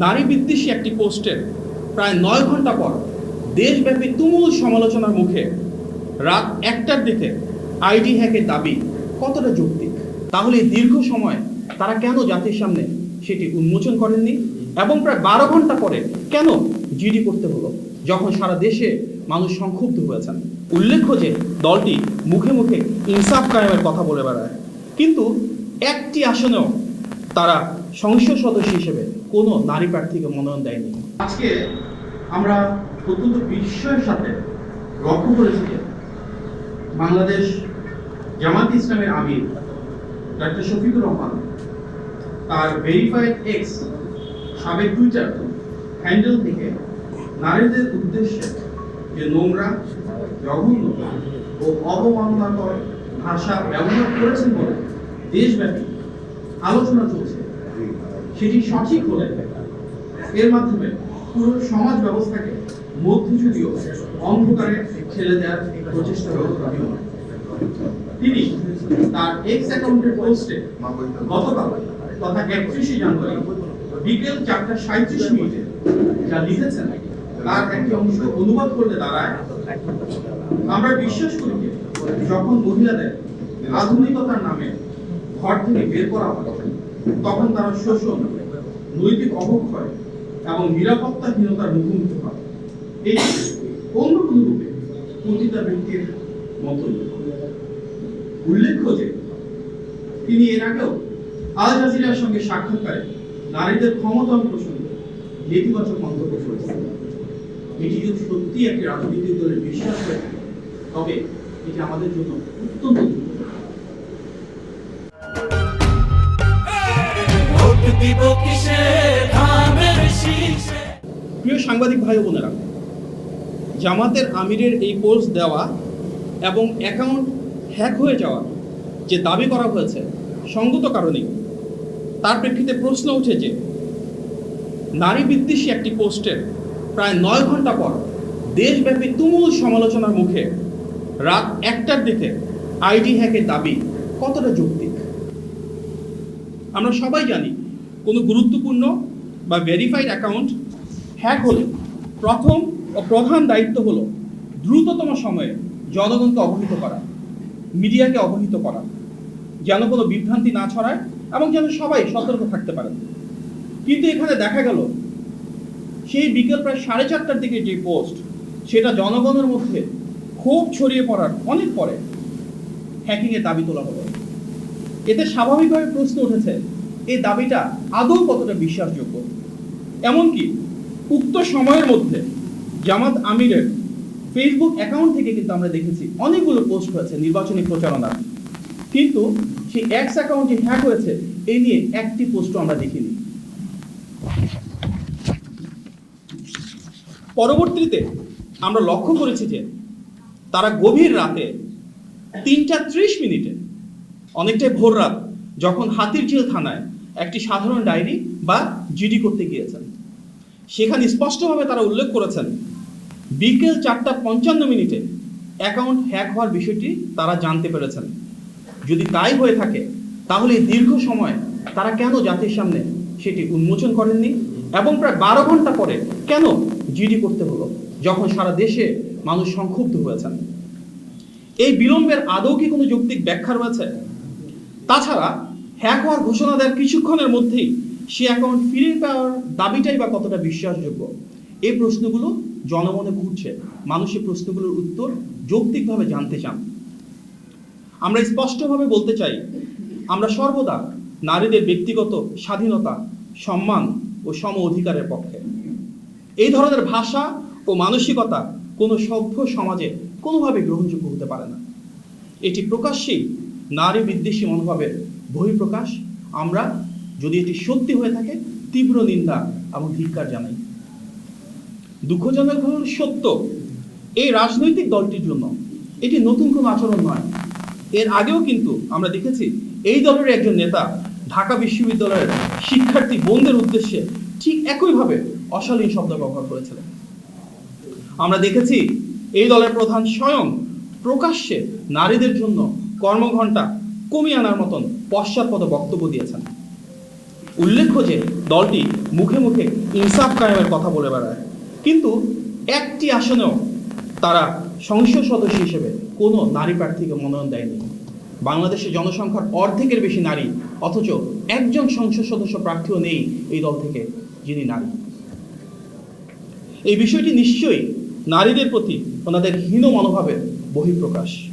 নারী বিদ্বেষী একটি পোস্টের প্রায় নয় ঘণ্টা পর দেশব্যাপী তুমুল সমালোচনার মুখে রাত একটার দিকে আইডি হ্যাকের দাবি কতটা যৌক্তিক? তাহলে দীর্ঘ সময় তারা কেন জাতির সামনে সেটি উন্মোচন করেননি? এবং প্রায় বারো ঘণ্টা পরে কেন জিডি করতে হলো, যখন সারা দেশে মানুষ সংক্ষুব্ধ হয়েছেন? উল্লেখ্য যে দলটি মুখে মুখে ইনসাফ কায়েমের কথা বলে বেড়ায়। কিন্তু একটি আসনেও তারা সংসদ সদস্য হিসেবে কোনো নারী প্রার্থীকে মনোনয়ন দেয়নি। আজকে আমরা অত্যন্ত বিস্ময়ের সাথে লক্ষ্য করেছি যে বাংলাদেশ জামাত ইসলামের আমির ডক্টর শফিকুর রহমান তার ভেরিফাইড এক্স সাবেক টুইটার হ্যান্ডেল থেকে নারীদের উদ্দেশ্যে যে নোংরা, জঘন্য ও অবমাননাকর ভাষা ব্যবহার করেছেন বলে দেশব্যাপী আলোচনা চলছে। সেটি সঠিক হলে এর মাধ্যমে পুরো সমাজ ব্যবস্থাকে মধ্যযুগীয় অন্ধকারে ঠেলে দেওয়ার প্রচেষ্টা তিনি তার এক্স অ্যাকাউন্টের পোস্টে গতকাল তথা একত্রিশে জানুয়ারি বিকেল চারটা সাঁত্রিশ মিনিটে যা লিখেছেন, তার একটি অংশ অনুবাদ করলে দাঁড়ায়। আমরা বিশ্বাস করি যে যখন মহিলাদের আধুনিকতার নামে ঘর থেকে বের করা হয়, তখন তারা শোষণ নৈতিক অবক্ষয় এবং নিরাপত্তাহীনতার মুখোমুখি হয় এই অন্য কোনো রূপে পতিতা ব্যক্তির মতই। উল্লেখ্য যে, তিনি এর আগেও আল জাজিরার সঙ্গে সাক্ষাৎকারে নারীদের ক্ষমতায়ন প্রসঙ্গে নেতিবাচক মন্তব্য করেছেন। এটি যদি সত্যি একটি রাজনৈতিক দলের বিশ্বাস হয়ে থাকে, তবে এটি আমাদের জন্য অত্যন্ত। দিব প্রিয় সাংবাদিক ভাই বোনেরা, জামাতের আমিরের এই পোস্ট দেওয়া এবং অ্যাকাউন্ট হ্যাক হয়ে যাওয়া যে দাবি করা হয়েছে সঙ্গত কারণেই তার প্রেক্ষিতে প্রশ্ন উঠে যে, নারী বিদ্বেষী একটি পোস্টের প্রায় নয় ঘণ্টা পর দেশব্যাপী তুমুল সমালোচনার মুখে রাত একটার দিকে আইডি হ্যাকের দাবি কতটা যৌক্তিক? আমরা সবাই জানি কোনো গুরুত্বপূর্ণ বা ভেরিফাইড অ্যাকাউন্ট হ্যাক হলে প্রথম ও প্রধান দায়িত্ব হলো দ্রুততম সময়ে জনগণকে অবহিত করা, মিডিয়াকে অবহিত করা, যেন কোনো বিভ্রান্তি না ছড়ায় এবং যেন সবাই সতর্ক থাকতে পারেন কিন্তু এখানে দেখা গেল, সেই বিকেল প্রায় সাড়ে চারটার দিকে যে পোস্ট, সেটা জনগণের মধ্যে ক্ষোভ ছড়িয়ে পড়ার অনেক পরে হ্যাকিংয়ের দাবি তোলা হলো। এতে স্বাভাবিকভাবে প্রশ্ন উঠেছে, এই দাবিটা আদৌ কতটা বিশ্বাসযোগ্য? এমনকি উক্ত সময়ের মধ্যে জামাত আমিরের ফেসবুক অ্যাকাউন্ট থেকে কিন্তু আমরা দেখেছি অনেকগুলো পোস্ট হয়েছে, নির্বাচনী প্রচারণা। কিন্তু সেই এক্স অ্যাকাউন্ট যে হ্যাক হয়েছে এই নিয়ে একটি পোস্টও আমরা দেখিনি। পরবর্তীতে আমরা লক্ষ্য করেছি যে তারা গভীর রাতে তিনটা ত্রিশ মিনিটে, অনেকটাই ভোর রাত, যখন হাতিরঝিল থানায় একটি সাধারণ ডায়েরি বা জিডি করতে গিয়েছেন। সেখানে স্পষ্টভাবে তারা উল্লেখ করেছেন, বিকেল চারটা পঞ্চান্ন মিনিটে অ্যাকাউন্ট হ্যাক হওয়ার বিষয়টি তারা জানতে পেরেছেন। যদি তাই হয়ে থাকে, তাহলে দীর্ঘ সময় তারা কেন জাতির সামনে সেটি উন্মোচন করেননি এবং প্রায় বারো ঘণ্টা পরে কেন জিডি করতে হলো, যখন সারা দেশে মানুষ সংক্ষুব্ধ হয়েছেন? এই বিলম্বের আদৌ কি কোনো যৌক্তিক ব্যাখ্যা রয়েছে? তাছাড়া হ্যাক হওয়ার ঘোষণা দেওয়ার কিছুক্ষণের মধ্যেই সে অ্যাকাউন্ট ফিরে পাওয়ার দাবিটাই বা কতটা বিশ্বাসযোগ্য? এই প্রশ্নগুলো জনমনে ঘুরছে। মানুষ এই প্রশ্নগুলোর উত্তর যৌক্তিকভাবে জানতে চান। আমরা স্পষ্টভাবে বলতে চাই, আমরা সর্বদা নারীদের ব্যক্তিগত স্বাধীনতা, সম্মান ও সম অধিকারের পক্ষে। এই ধরনের ভাষা ও মানসিকতা কোনো সভ্য সমাজে কোনোভাবে গ্রহণযোগ্য হতে পারে না। এটি প্রকাশ্যেই নারী বিদ্বেষী মনোভাবের বহিঃপ্রকাশ। আমরা যদি এটি সত্যি হয়ে থাকে, তীব্র নিন্দা এবং ধিক্কার জানাই। দুঃখজনক হল সত্য, এই রাজনৈতিক দলটির জন্য এটি নতুন কোনো আচরণ নয়। এর আগেও কিন্তু আমরা দেখেছি এই দলের একজন নেতা ঢাকা বিশ্ববিদ্যালয়ের শিক্ষার্থী বোনদের উদ্দেশ্যে ঠিক একইভাবে অশালীন শব্দ ব্যবহার করেছিলেন। আমরা দেখেছি এই দলের প্রধান স্বয়ং প্রকাশ্যে নারীদের জন্য কর্মঘণ্টা কমিয়ে আনার মতন পশ্চাৎপদ বক্তব্য দিয়েছেন। উল্লেখ্য যে দলটি মুখে মুখে ইনসাফ কায়েমের কথা বলে বেড়ায়। কিন্তু একটি আসনেও তারা সংসদ সদস্য হিসেবে কোনো নারী প্রার্থীকে মনোনয়ন দেয়নি। বাংলাদেশের জনসংখ্যার অর্ধেকের বেশি নারী, অথচ একজন সংসদ সদস্য প্রার্থীও নেই এই দল থেকে, যিনি নারী। এই বিষয়টি নিশ্চয়ই নারীদের প্রতি ওনাদের হীন মনোভাবের বহিঃপ্রকাশ।